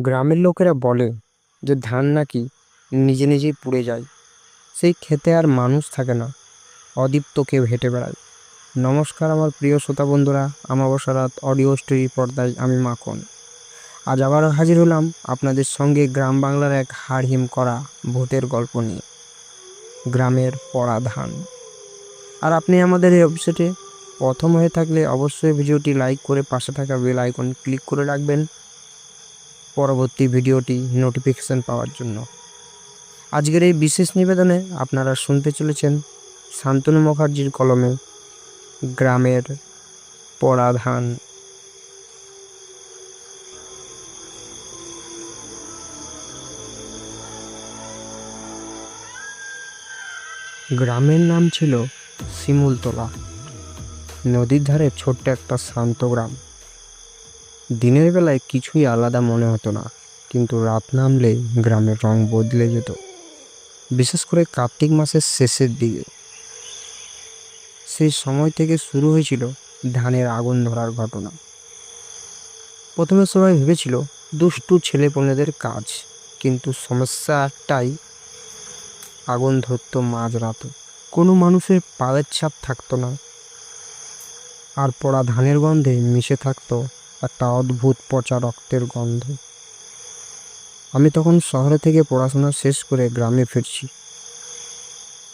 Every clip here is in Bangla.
গ্রামের লোকেরা বলে যে ধান নাকি নিজে নিজেই পুড়ে যায়। সেই খেতে আর মানুষ থাকে না। অদীপ্ত কেউ হেঁটে বেড়ায়। নমস্কার আমার প্রিয় শ্রোতা বন্ধুরা আমাবস্যা রাত, অডিও স্টোরি পর্দায় আমি মাখন। আজ আবারও হাজির হলাম আপনাদের সঙ্গে গ্রাম বাংলার এক হাড়হিম করা ভূতের গল্প নিয়ে। গ্রামের পড়া ধান। আর আপনি আমাদের এই ওয়েবসাইটে প্রথম হয়ে থাকলে অবশ্যই ভিডিওটি লাইক করে পাশে থাকা বেল আইকন ক্লিক করে রাখবেন। পরবর্তী ভিডিওটি নোটিফিকেশন পাওয়ার জন্য। আজকের এই বিশেষ নিবেদনে আপনারা শুনতে চলেছেন শান্তনু মুখার্জির কলমে গ্রামের পরাধান। গ্রামের নাম ছিল শিমুলতলা। নদীর ধারে ছোট্ট একটা শান্ত গ্রাম। দিনের বেলায় কিছুই আলাদা মনে হতো না, কিন্তু রাত নামলে গ্রামের রং বদলে যেত। বিশেষ করে কার্তিক মাসের শেষের দিকে। সেই সময় থেকে শুরু হয়েছিল ধানের আগুন ধরার ঘটনা। প্রথমে সবাই ভেবেছিল, দুষ্টু ছেলেপনেদের কাজ, কিন্তু সমস্যা একটাই, আগুন ধরতো মাঝরাত। কোনো মানুষের পায়ের ছাপ থাকতো না। আর পড়া ধানের গন্ধে মিশে থাকতো একটা অদ্ভুত পচা রক্তের গন্ধ। আমি তখন শহরে থেকে পড়াশোনা শেষ করে গ্রামে ফিরছি।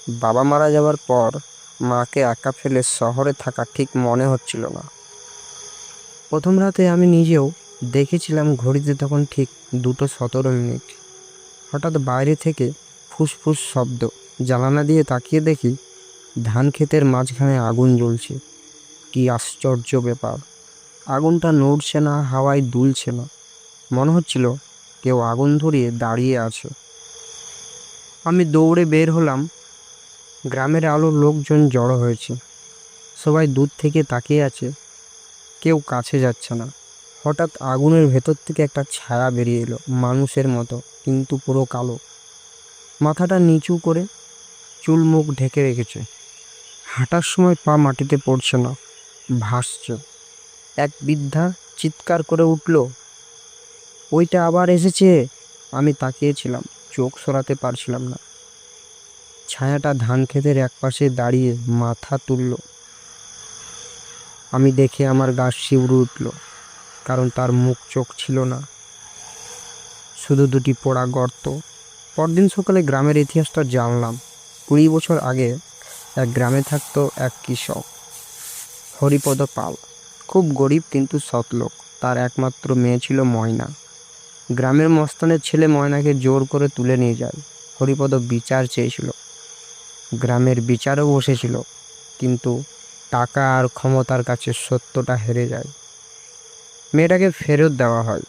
বাবা মারা যাওয়ার পর মাকে একা ফেলে শহরে থাকা ঠিক মনে হচ্ছিল না। প্রথম রাতে আমি নিজেও দেখেছিলাম ঘড়িতে তখন ঠিক দুটো সতেরো মিনিট। হঠাৎ বাইরে থেকে ফুসফুস শব্দ জানালা দিয়ে তাকিয়ে দেখি ধান ক্ষেতের মাঝখানে আগুন জ্বলছে। কি আশ্চর্য ব্যাপার। আগুনটা নড়ছে না, হাওয়ায় দুলছে না। মনে হচ্ছিল কেউ আগুন ধরিয়ে দাঁড়িয়ে আছে। আমি দৌড়ে বের হলাম। গ্রামের আলো লোকজন জড়ো হয়েছে। সবাই দূর থেকে তাকিয়ে আছে। কেউ কাছে যাচ্ছে না। হঠাৎ আগুনের ভেতর থেকে একটা ছায়া বেরিয়ে এলো মানুষের মতো, কিন্তু পুরো কালো। মাথাটা নিচু করে চুল মুখ ঢেকে রেখেছে। হাঁটার সময় পা মাটিতে পড়ছে না, ভাসছে। এক বৃদ্ধা চিৎকার করে উঠল, ওইটা আবার এসেছে? আমি তাকিয়েছিলাম, চোখ সরাতে পারছিলাম না। ছায়াটা ধান ক্ষেতের একপাশে দাঁড়িয়ে মাথা তুলল। আমি দেখে আমার গা শিউরে উঠল, কারণ তার মুখ চোখ ছিল না। শুধু দুটি পোড়া গর্ত। পরদিন সকালে গ্রামের ইতিহাসটা জানলাম। কুড়ি বছর আগে এক গ্রামে থাকতো এক কৃষক, হরিপদ পাল। খুব গরিব কিন্তু সৎ লোক। তার একমাত্র মেয়ে ছিল ময়না। গ্রামের মস্তানের ছেলে ময়নাকে জোর করে তুলে নিয়ে যায়। হরিপদ বিচার চেয়েছিল। গ্রামের বিচারও বসেছিল। কিন্তু টাকা আর ক্ষমতার কাছে সত্যটা হেরে যায়। মেয়েটাকে ফেরত দেওয়া হয়।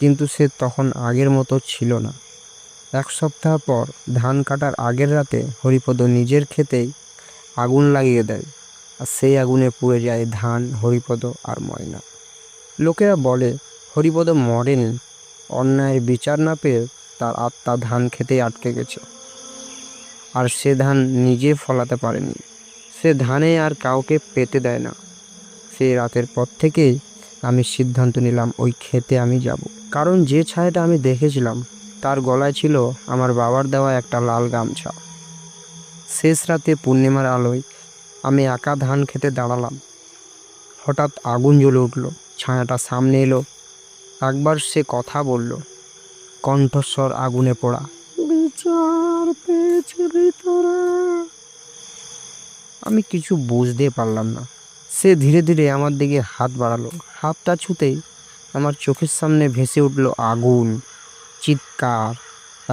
কিন্তু সে তখন আগের মতো ছিল না। এক সপ্তাহ পর ধান কাটার আগের রাতে হরিপদ নিজের খেতেই আগুন লাগিয়ে দেয়। আর সেই আগুনে পুড়ে যায় ধান, হরিপদ আর ময়না। লোকেরা বলে, হরিপদ মরেনি। অন্যায়ের বিচার না পেয়ে তার আত্মা ধান খেতেই আটকে গেছে। আর সে ধান নিজে ফলাতে পারেনি। সে ধানে আর কাউকে পেতে দেয় না। সেই রাতের পর থেকেই আমি সিদ্ধান্ত নিলাম, ওই খেতে আমি যাব। কারণ যে ছায়াটা আমি দেখেছিলাম, তার গলায় ছিল আমার বাবার দেওয়া একটা লাল গামছা। শেষ রাতে পূর্ণিমার আলোয় আমি একা ধান খেতে দাঁড়ালাম। হঠাৎ আগুন জ্বলে উঠল ছায়াটা সামনে এলো। একবার সে কথা বলল কণ্ঠস্বর আগুনে পড়া। বিচার আমি কিছু বুঝতে পারলাম না। সে ধীরে ধীরে আমার দিকে হাত বাড়ালো। হাতটা ছুতেই আমার চোখের সামনে ভেসে উঠল আগুন চিৎকার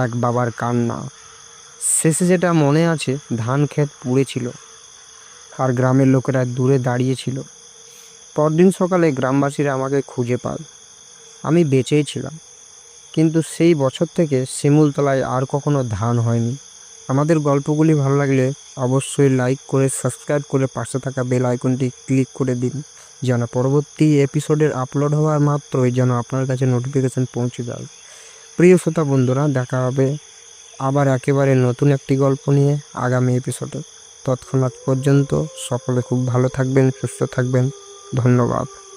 এক বাবার কান্না। শেষে যেটা মনে আছে ধান ক্ষেত পুড়েছিল আর গ্রামের লোকেরা দূরে দাঁড়িয়েছিল পরদিন সকালে গ্রামবাসীরা আমাকে খুঁজে পায় আমি বেঁচেই ছিলাম। কিন্তু সেই বছর থেকে শিমুলতলায় আর কখনো ধান হয়নি। আমাদের গল্পগুলি ভালো লাগলে অবশ্যই লাইক করে সাবস্ক্রাইব করে পাশে থাকা বেল আইকনটি ক্লিক করে দিন। যেন পরবর্তী এপিসোডের আপলোড হওয়ার মাত্রই যেন আপনার কাছে নোটিফিকেশান পৌঁছে যায়। প্রিয় শ্রোতা বন্ধুরা, দেখা হবে আবার একেবারে নতুন একটি গল্প নিয়ে আগামী এপিসোডে তৎক্ষণাৎ পর্যন্ত সকলে খুব ভালো থাকবেন সুস্থ থাকবেন। ধন্যবাদ।